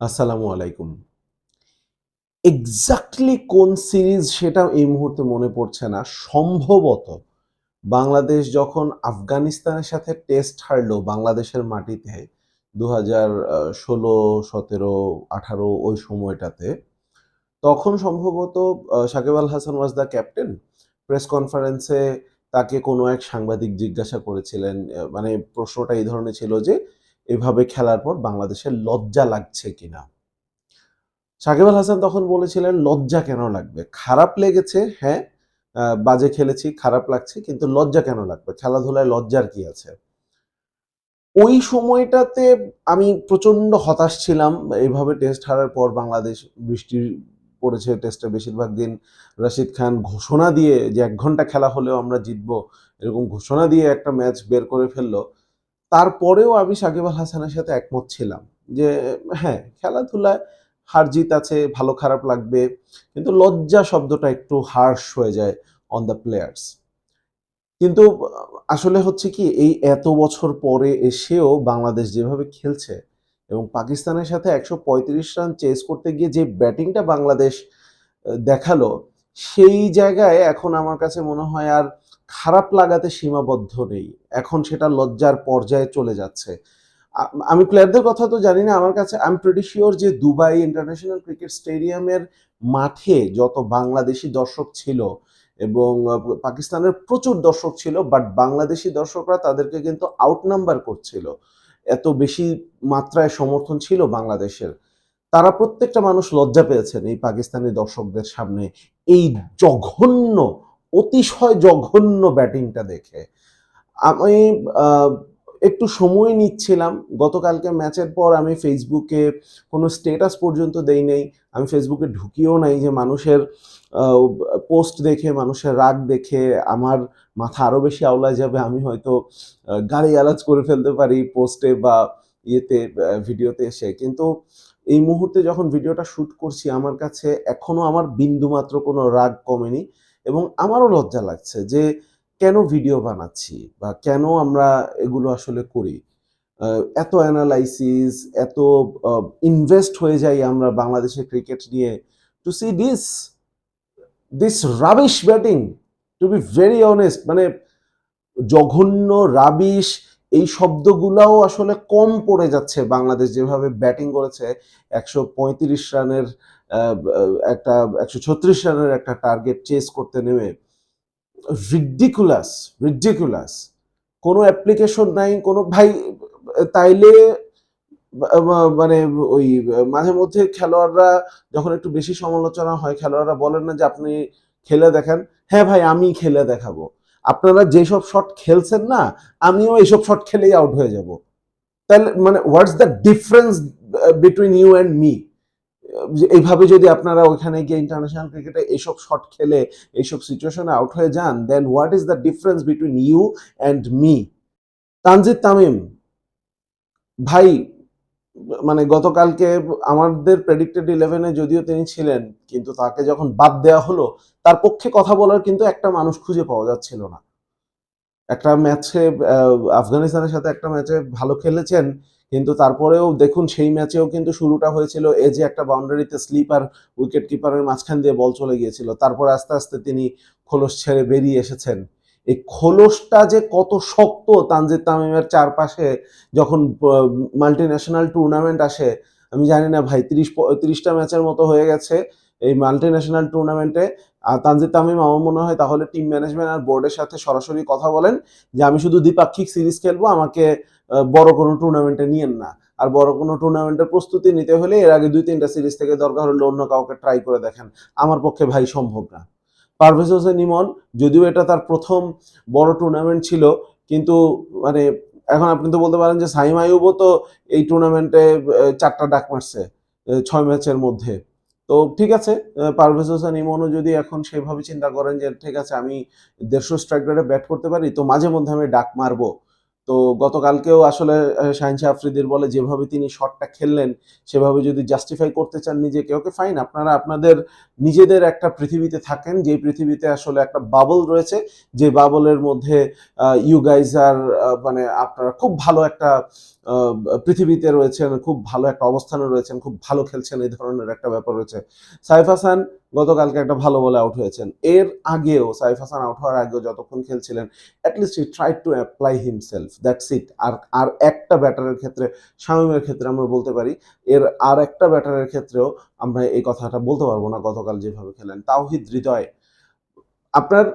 আসসালামু আলাইকুম। এক্স্যাক্টলি কোন সিরিজ সেটা এই মুহূর্তে মনে পড়ছে না। সম্ভবত বাংলাদেশ যখন আফগানিস্তানের সাথে টেস্ট হারলো বাংলাদেশের মাটিতে দু হাজার ষোলো, সতেরো, আঠারো ওই সময়টাতে, তখন সম্ভবত Shakib Al Hasan was the captain press কনফারেন্সে তাকে কোনো এক সাংবাদিক জিজ্ঞাসা করেছিলেন মানে প্রশ্নটা এই ধরনের ছিল যে এভাবে খেলার পর বাংলাদেশের লজ্জা লাগছে কিনা? সাকিব আল হাসান তখন বলেছিলেন, লজ্জা কেন লাগবে? খারাপ লেগেছে হ্যাঁ বাজে খেলেছি, খারাপ লাগছে, কিন্তু লজ্জা কেন লাগবে? খেলাধুলায় লজ্জার কি আছে? ওই সময়টাতে আমি প্রচণ্ড হতাশ ছিলাম। এইভাবে টেস্ট হারার পর বাংলাদেশ, বৃষ্টি পড়েছে টেস্টে বেশিরভাগ দিন রশিদ খান ঘোষণা দিয়ে যে এক ঘণ্টা খেলা হলেও আমরা জিতবো, এরকম ঘোষণা দিয়ে একটা ম্যাচ বের করে ফেলল। তারপরেও আমি সাকিব আল হাসানের সাথে একমত ছিলাম যে হ্যাঁ খেলাধুলায় হার জিত আছে, ভালো খারাপ লাগবে, কিন্তু লজ্জা শব্দটা একটু হার্শ হয়ে যায় অন দ্য প্লেয়ার্স কিন্তু আসলে হচ্ছে কি, এই এত বছর পরে এসেও বাংলাদেশ যেভাবে খেলছে এবং পাকিস্তানের সাথে একশো পঁয়ত্রিশ রান চেস করতে গিয়ে যে ব্যাটিংটা বাংলাদেশ দেখাল, সেই জায়গায় এখন আমার কাছে মনে হয় আর খারাপ লাগাতে সীমাবদ্ধ নেই। এখন সেটা লজ্জার পর্যায়ে চলে যাচ্ছে। আমি প্লেয়ারদের কথা তো জানি না, আমার কাছে আই এম শিওর যে দুবাই ইন্টারন্যাশনাল ক্রিকেট স্টেডিয়ামের মাঠে যত বাংলাদেশি দর্শক ছিল এবং পাকিস্তানের প্রচুর দর্শক ছিল বাট বাংলাদেশি দর্শকরা তাদেরকে কিন্তু আউট নাম্বার করছিল। এত বেশি মাত্রায় সমর্থন ছিল বাংলাদেশের। তারা প্রত্যেকটা মানুষ লজ্জা পেয়েছেন এই পাকিস্তানি দর্শকদের সামনে। এই জঘন্য অতিশয় জঘন্য ব্যাটিংটা দেখে। আমি একটু সময় নিচ্ছিলাম। গতকালকে ম্যাচের পর আমি ফেসবুকে কোনো স্টেটাস পর্যন্ত দেই নাই। আমি ফেসবুকে ঢুকিও নাই যে মানুষের পোস্ট দেখে, মানুষের রাগ দেখে, আমার মাথা আরও বেশি আওলায় যাবে, আমি হয়তো গাড়ি গালাজ করে ফেলতে পারি পোস্টে বা ইয়েতে ভিডিওতে এসে। কিন্তু এই মুহূর্তে যখন ভিডিওটা শুট করছি, আমার কাছে এখনও আমার বিন্দুমাত্র কোনো রাগ কমেনি। এবং আমারও লজ্জা লাগছে যে কেন ভিডিও বানাচ্ছি বা কেন আমরা এগুলো আসলে করি? এত অ্যানালাইসিস এত ইনভেস্ট হয়ে যাই আমরা বাংলাদেশের ক্রিকেট নিয়ে to see this this rubbish batting to be very honest মানে জঘন্য রাবিশ এই শব্দগুলাও আসলে কম পড়ে যাচ্ছে বাংলাদেশ যেভাবে ব্যাটিং করেছে, একশো পঁয়ত্রিশ রানের একটা একশো ছত্রিশ রানের একটা টার্গেট চেস করতে নেমে রিডিকুলাস রিডিকুলাস কোনো অ্যাপ্লিকেশন নাই, কোনো ভাই, তাইলে মানে ওই মাঝে মধ্যে খেলোয়াড়রা যখন একটু বেশি সমালোচনা হয়, খেলোয়াড়রা বলেন না যে আপনি খেলে দেখান। হ্যাঁ ভাই, আমি খেলে দেখাবো। আপনারা যেসব শট খেলছেন না, আমিও এইসব শট খেলেই আউট হয়ে যাব। তাহলে মানে what's the difference between you and me এইভাবে যদি আপনারা ওইখানে গিয়ে ইন্টারন্যাশনাল ক্রিকেটে এইসব শট খেলে, এইসব সিচুয়েশনে আউট হয়ে যান then what is the difference between you and me Tanzid Tamim, ভাই মানে গতকালকে আমাদের প্রেডিক্টেড ইলেভেনে যদিও তিনি ছিলেন, কিন্তু তাকে যখন বাদ দেওয়া হলো, তার পক্ষে কথা বলার কিন্তু একটা মানুষ খুঁজে পাওয়া যাচ্ছিল না। একটা ম্যাচে আফগানিস্তানের সাথে একটা ম্যাচে ভালো খেলেছেন কিন্তু তারপরেও দেখুন সেই ম্যাচেও কিন্তু শুরুটা হয়েছিল এই যে একটা বাউন্ডারিতে স্লিপার উইকেট কিপারের মাঝখান দিয়ে বল চলে গিয়েছিল। তারপর আস্তে আস্তে তিনি খোলস ছেড়ে বেরিয়ে এসেছেন। এই খোলসটা যে কত শক্ত তানজিদ তামিমের চারপাশে যখন মাল্টি ন্যাশনাল টুর্নামেন্ট আসে, আমি জানি না ভাই, তিরিশ তিরিশটা ম্যাচের মতো হয়ে গেছে। এই মাল্টি ন্যাশনাল টুর্নামেন্টে তানজিদ তামিম আমার মনে হয় তাহলে টিম ম্যানেজমেন্ট আর বোর্ডের সাথে সরাসরি কথা বলেন যে আমি শুধু দ্বিপাক্ষিক সিরিজ খেলব, আমাকে বড় কোনো টুর্নামেন্টে নিয়েন না। আর বড় কোনো টুর্নামেন্টের প্রস্তুতি নিতে হলে এর আগে দুই তিনটা সিরিজ থেকে দরকার হলে অন্য কাউকে ট্রাই করে দেখেন। আমার পক্ষে ভাই সম্ভব না। পারভেজ হোসেন ইমন, যদিও এটা তার প্রথম বড় টুর্নামেন্ট ছিল, কিন্তু মানে এখন আপনি তো বলতে পারেন যে সাইম আইয়ুবও তো এই টুর্নামেন্টে চারটা ডাক মারছে ছয় ম্যাচের মধ্যে। তো ঠিক আছে পারভেজ হোসেন ইমনও যদি এখন সেভাবে চিন্তা করেন যে, ঠিক আছে, আমি দেড়শো স্ট্রাইক ব্যাট করতে পারি, তো মাঝে মধ্যে আমি ডাক মারবো। তো গতকালকেও আসলে শাহিন শাহ আফ্রিদির বলে যেভাবে তিনি শটটা খেললেন, সেভাবে যদি জাস্টিফাই করতে চান নিজেকে ওকে ফাইন আপনারা আপনাদের নিজেদের একটা পৃথিবীতে থাকেন যে পৃথিবীতে আসলে একটা বাবল রয়েছে, যে বাবলের মধ্যে ইউ গাইজ আর মানে আপনারা খুব ভালো একটা পৃথিবীতে রয়েছেন, খুব ভালো একটা অবস্থানে রয়েছেন, খুব ভালো খেলছেন, এই ধরনের একটা ব্যাপার রয়েছে। সাইফ হাসান গতকালকে একটা ভালো বলে আউট হয়েছেন। এর আগেও সাইফ হাসান আউট হওয়ার আগেও যতক্ষণ খেলছিলেন at least he try to apply himself that's it আর আর একটা ব্যাটারের ক্ষেত্রে, শামীমের ক্ষেত্রে আমরা বলতে পারি, এর আর একটা ব্যাটারের ক্ষেত্রেও আমরা এই কথাটা বলতে পারব না গতকাল যেভাবে খেলেন। তাওহিদ হৃদয়, আপনার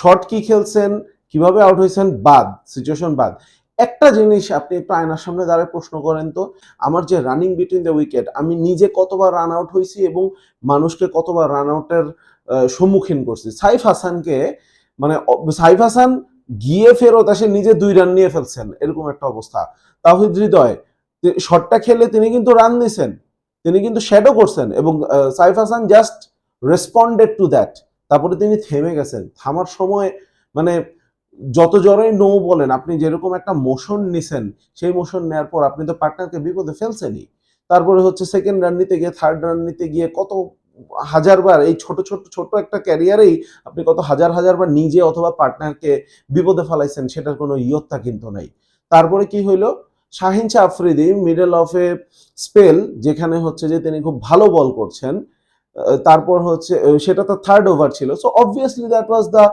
শর্ট কি খেলছেন, কীভাবে আউট হয়েছেন, বাদ সিচুয়েশন বাদ। একটা জিনিস আপনি একটু আয়নার সামনে দাঁড়ায় প্রশ্ন করেন তো, আমার যে রানিং বিটুইন দ্য উইকেট আমি নিজে কতবার রান আউট হয়েছি এবং মানুষকে কতবার রান আউটের সম্মুখীন করছি? সাইফ হাসানকে মানে সাইফ হাসান গিয়ে ফেরত আসে, নিজে দুই রান নিয়ে ফেলছেন, এরকম একটা অবস্থা। তাহিদ হৃদয় শটটা খেলে তিনি কিন্তু রান দিছেন তিনি কিন্তু শ্যাডো করছেন এবং Saif Hasan just responded to that তারপরে তিনি থেমে গেছেন। থামার সময় মানে যত জোরেই নো বলেন, আপনি যেরকম একটা মোশন নিছেন, সেই মোশন নেওয়ার পর আপনি তো পার্টনারকে বিপদে ফেলছেনই। তারপরে হচ্ছে সেকেন্ড রান নিতে গিয়ে থার্ড রান নিতে গিয়ে কত হাজারবার এই ছোট ছোট ছোট একটা ক্যারিয়ারেই আপনি কত হাজার হাজারবার নিজে অথবা পার্টনারকে বিপদে ফেলাইছেন, সেটার কোনো ইয়ত্তা কিন্তু নাই। তারপরে কি হইল? Shaheen Shah Afridi middle of a spell যেখানে হচ্ছে যে তিনি খুব ভালো বল করছেন তারপর হচ্ছে সেটা তো থার্ড ওভার ছিল। So obviously that was the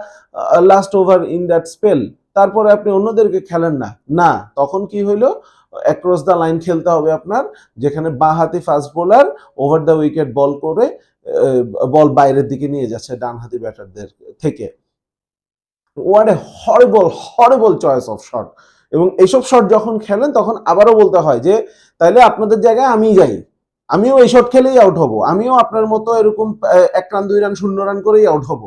last over in that spell তারপরে আপনি অন্যদেরকে খেলেন না। না, তখন কি হইল? অ্যাক্রস দ্য লাইন খেলতে হবে আপনার, যেখানে বাঁ হাতি fast bowler over the wicket bowl করে বল বাইরের দিকে নিয়ে যাচ্ছে ডান হাতি ব্যাটারদের থেকে। What a horrible horrible choice of shot এবং এইসব শট যখন খেলেন, তখন আবারও বলতে হয় যে, তাইলে আপনাদের জায়গায় আমি যাই। আমিও এই শট খেলেই আউট হব। আমিও আপনার মতো এরকম এক রান দুই রান শূন্য রান করেই আউট হব।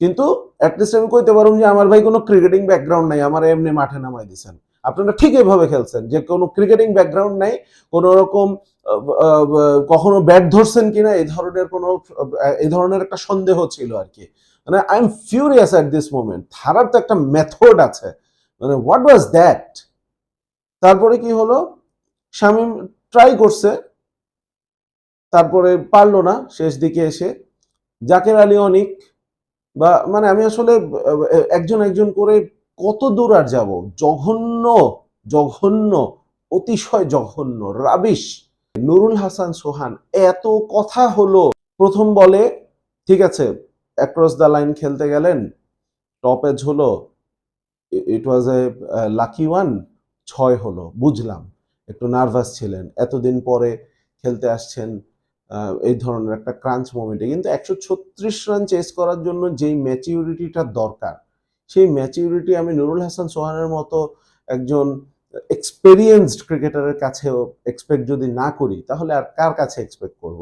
কিন্তু অ্যাটলিস্ট আমি কইতে পারুম যে আমার ভাই কোনো ক্রিকেটিং ব্যাকগ্রাউন্ড নাই, আমার এমনি মাঠে নামাই দিছেন। আপনারা ঠিক এইভাবে খেলছেন যে কোনো ক্রিকেটিং ব্যাকগ্রাউন্ড নাই, কোনো রকম কখনো ব্যাট ধরছেন কিনা, এই ধরনের কোনো এই ধরনের একটা সন্দেহ ছিল আর কি। মানে I am furious at this moment ধারার তো একটা মেথড আছে। মানে হোয়াট ওয়াজ দ্যাট তারপরে কি হলো? শামীম ট্রাই করছে তারপরে পারল না শেষ দিকে এসে। জাকের আলী অনিক বা মানে আমি আসলে, একজন একজন করে কত দূর আর যাব? জঘন্য জঘন্য, অতিশয় জঘন্য, রাবিশ। নুরুল হাসান সোহান, এত কথা হলো। প্রথম বলে, ঠিক আছে অ্যাক্রস দ্য লাইন খেলতে গেলেন টপ এজ হলো ইট ওয়াজ এ লাকি ওয়ান ছয় হলো, বুঝলাম, একটু নার্ভাস ছিলেন, এতদিন পরে খেলতে আসছেন এই ধরনের একটা ক্রাঞ্চ মোমেন্টে কিন্তু একশো ছত্রিশ রান চেস করার জন্য যেই ম্যাচিউরিটিটা দরকার, সেই ম্যাচিউরিটি আমি নুরুল হাসান সোহানের মতো একজন এক্সপেরিয়েন্সড ক্রিকেটারের কাছেও এক্সপেক্ট যদি না করি, তাহলে আর কার কাছে এক্সপেক্ট করব?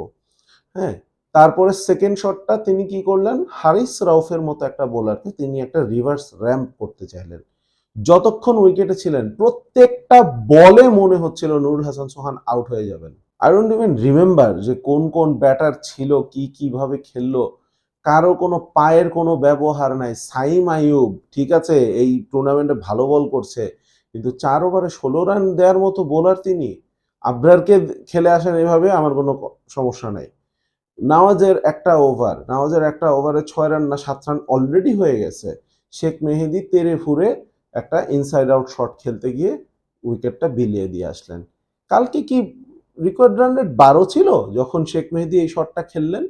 হ্যাঁ তারপরে সেকেন্ড শটটা তিনি কি করলেন? হারিস রাউফের মতো একটা বোলারকে তিনি একটা রিভার্স র্যাম্প করতে চাইলেন। যতক্ষণ উইকেটে ছিলেন, প্রত্যেকটা বলে মনে হচ্ছিল নুরুল হাসান সোহান আউট হয়ে যাবেন। আই ডোন্ট ইভেন রিমেম্বার যে কোন কোন ব্যাটার ছিল, কি কীভাবে খেললো। কারও কোনো পায়ের কোনো ব্যবহার নাই। সাইম আইয়ুব, ঠিক আছে, এই টুর্নামেন্টে ভালো বল করছে, কিন্তু চার ওভারে ষোলো রান দেওয়ার মতো বোলার তিনি। আবরারকে খেলে আসেন এভাবে, আমার কোনো সমস্যা নাই। নওয়াজের একটা ওভার নওয়াজের একটা ওভারে ছয় রান না সাত রান অলরেডি হয়ে গেছে। শেখ মেহেদি তেরে ফুরে একটা ইনসাইড আউট শট খেলতে গিয়ে উইকেটটা বিলিয়ে দিয়ে আসলেন। কালকে কি রেকর্ড রান রেট বারো ছিল, যখন শেখ মেহেদি এই শটটা খেললেন।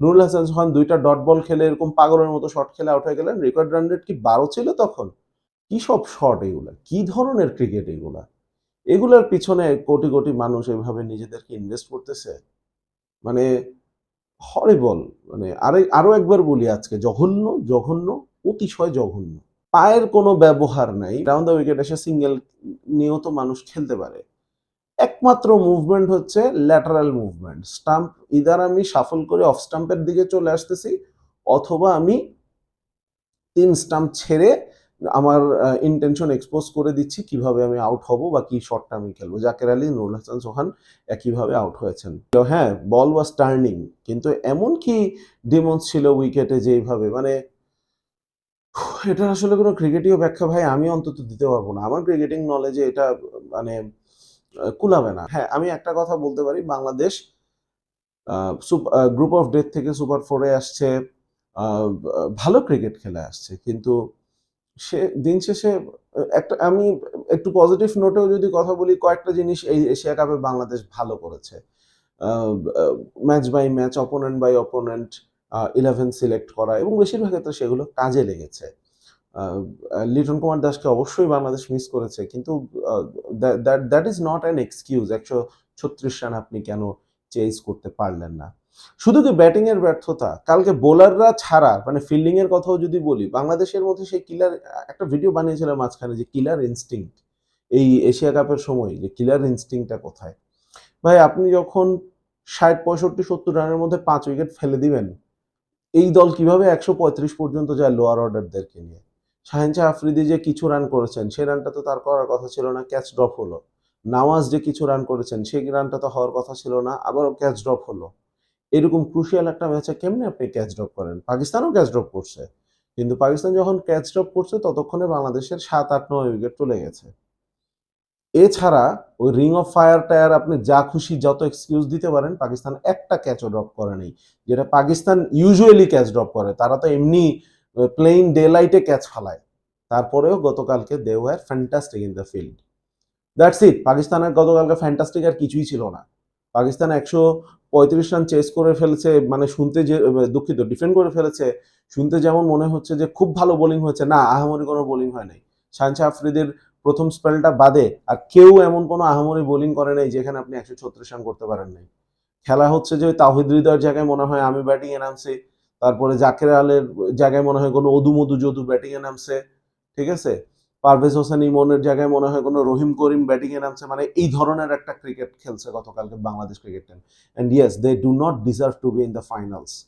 নুরুল হাসান সোহান দুইটা ডট বল খেলে এরকম পাগলের মতো শট খেলে আউট হয়ে গেলেন। রেকর্ড রান রেট কি বারো ছিল তখন? কি সব শট এগুলা? কি ধরনের ক্রিকেট এগুলা? এগুলার পিছনে কোটি কোটি মানুষ এভাবে নিজেদেরকে ইনভেস্ট করতেছে। মানে হরিবল মানে আরে, আরও একবার বলি আজকে, জঘন্য জঘন্য, অতিশয় জঘন্য। পায়ের কোনো ব্যবহার নাই। রাউন্ড দ্য উইকেট এসে সিঙ্গেল নিয়েও তো মানুষ খেলতে পারে। একমাত্র মুভমেন্ট হচ্ছে ল্যাটারাল মুভমেন্ট স্টাম্প ইদার আমি সাফল করে অফ স্টাম্পের দিকে চলে আসতেছি, অথবা আমি তিন স্টাম্প ছেড়ে আমার ইন্টেনশন এক্সপোজ করে দিচ্ছি কীভাবে আমি আউট হব বা কি শটটা আমি খেলব। জাকের আলী, নুরুল হাসান, সোহান একইভাবে আউট হয়েছেন। হ্যাঁ বল ওয়াজ টার্নিং কিন্তু এমন কি ডিমন্স ছিল উইকেটে যেইভাবে? মানে এটা আসলে কোনো ক্রিকেটীয় ব্যাখ্যা ভাই, আমি অন্তত দিতে পারব না। আমার ক্রিকেটিং নলেজে এটা মানে কুলাবে না। হ্যাঁ, আমি একটা কথা বলতে পারি বাংলাদেশ গ্রুপ অফ ডেথ থেকে সুপার ফোরে আসছে। ভালো ক্রিকেট খেলে আসছে। কিন্তু সে দিন শেষে একটা আমি একটু পজিটিভ নোটেও যদি কথা বলি কয়েকটা জিনিস এই এশিয়া কাপে বাংলাদেশ ভালো করেছে। Match by match, opponent by opponent eleven select করা এবং বেশিরভাগ ক্ষেত্রে সেগুলো কাজে লেগেছে। লিটন কুমার দাসকে অবশ্যই বাংলাদেশ মিস করেছে। কিন্তু that that is not an excuse ১৩৬ run আপনি কেন চেজ করতে পারলেন না? শুধু কি ব্যাটিং এর ব্যর্থতা? কালকে বোলাররা ছাড়া মানে ফিল্ডিং এর কথাও যদি বলি, বাংলাদেশের মধ্যে সেই কিলার একটা ভিডিও বানিয়েছিলাম মাঝখানে যে কিলার ইনস্টিংক্ট এই এশিয়া কাপের সময় যে কিলার ইনস্টিংক্ট টা কোথায়? ভাই আপনি যখন ৬০, ৬৫, ৭০ রানের মধ্যে পাঁচ উইকেট ফেলে দিবেন, এই দল কীভাবে ১৩৫ পর্যন্ত যায় লোয়ার অর্ডারদেরকে নিয়ে? শাহীন শাহ আফ্রিদি যে কিছু রান করেছেন, সে রানটা তো তার করার কথা ছিল না, ক্যাচ ড্রপ হলো। নওয়াজ যে কিছু রান করেছেন, সেই রানটা তো হওয়ার কথা ছিল না, আবারও ক্যাচ ড্রপ হলো। এরকম ক্রুশিয়াল একটা ম্যাচে কেমনে আপনি ক্যাচ ড্রপ করেন? পাকিস্তানও ক্যাচ ড্রপ করছে। কিন্তু পাকিস্তান যখন ক্যাচ ড্রপ করছে ততক্ষণে বাংলাদেশের ৭, ৮, ৯ উইকেট চলে গেছে। এছাড়া ওই রিং অফ ফায়ার-টায়ার আপনি যা খুশি যত এক্সকিউজ দিতে পারেন, পাকিস্তান একটা ক্যাচও ড্রপ করে নাই। যেটা পাকিস্তান ইউজুয়ালি ক্যাচ ড্রপ করে। তারা তো এমনি প্লেইন ডে লাইটে ক্যাচ ফালায়। তারপরেও গতকালকে they were fantastic in the field. That's it. পাকিস্তানের গতকালকে ফ্যান্টাস্টিক আর কিছুই ছিল না। পাকিস্তান ১৩৫ রান চেস করে ফেলেছে মানে শুনতে যে দুঃখিত ডিফেন্ড করে ফেলেছে। শুনতে যেমন মনে হচ্ছে যে খুব ভালো বোলিং হয়েছে, না আহামরি কোনো বোলিং হয় নাই। শাহীন শাহ আফ্রিদির ১ম স্পেলটা বাদে আর কেউ এমন কোনো আহামরি বোলিং করে নাই যেখানে আপনি ১৩৬ রান করতে পারেন নাই। খেলা হচ্ছে যে তাহিদ হৃদয়ের জায়গায় মনে হয় আমি ব্যাটিং নামছি। তারপরে জাকের আলীর জায়গায় মনে হয় কোনো অদু-মধু যদু ব্যাটিং এ নামছে। ঠিক আছে? পারভেজ হোসেন ইমনের জায়গায় মনে হয় কোনো রহিম করিম ব্যাটিং এ নামছে। মানে এই ধরনের একটা ক্রিকেট খেলছে গতকালকে Bangladesh cricket team. And yes they do not deserve to be in the finals.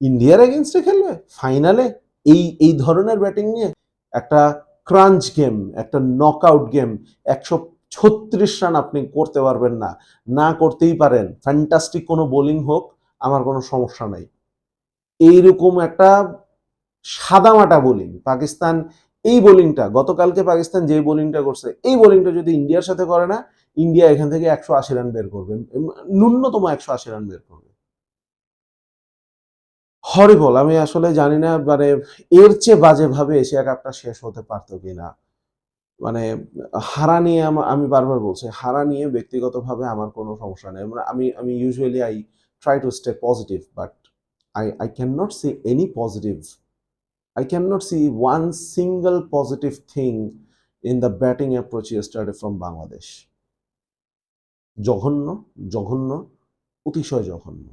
ইন্ডিয়ার এগেইনস্ট এ খেলবে? ফাইনালে? এই এই ধরনের ব্যাটিং নিয়ে? একটা ক্রাঞ্চ গেম, একটা নকআউট গেম ১৩৬ রান আপনি করতে পারবেন না। না করতেই পারেন। ফ্যান্টাস্টিক কোনো বোলিং হোক, আমার কোনো সমস্যা নাই। এইরকম একটা সাদামাটা বোলিং পাকিস্তান এই বোলিংটা গতকালকে পাকিস্তান যেই বোলিংটা করছে, এই বোলিংটা যদি ইন্ডিয়ার সাথে করে না, ইন্ডিয়া এখান থেকে ১৮০ রান বের করবে। ন্যূনতম একশো আশি রান বের করবে। হরিবল আমি আসলে জানি না মানে এর চেয়ে বাজেভাবে এশিয়া কাপটা শেষ হতে পারত কিনা। মানে হারা নিয়ে আমি বারবার বলছি, হারা নিয়ে ব্যক্তিগতভাবে আমার কোনো সমস্যা নেই। মানে আমি আমি usually I try to stay positive but I I cannot see any positive. I cannot see one single positive thing in the batting approach yesterday from Bangladesh. জঘন্য, জঘন্য, অতিশয় জঘন্য।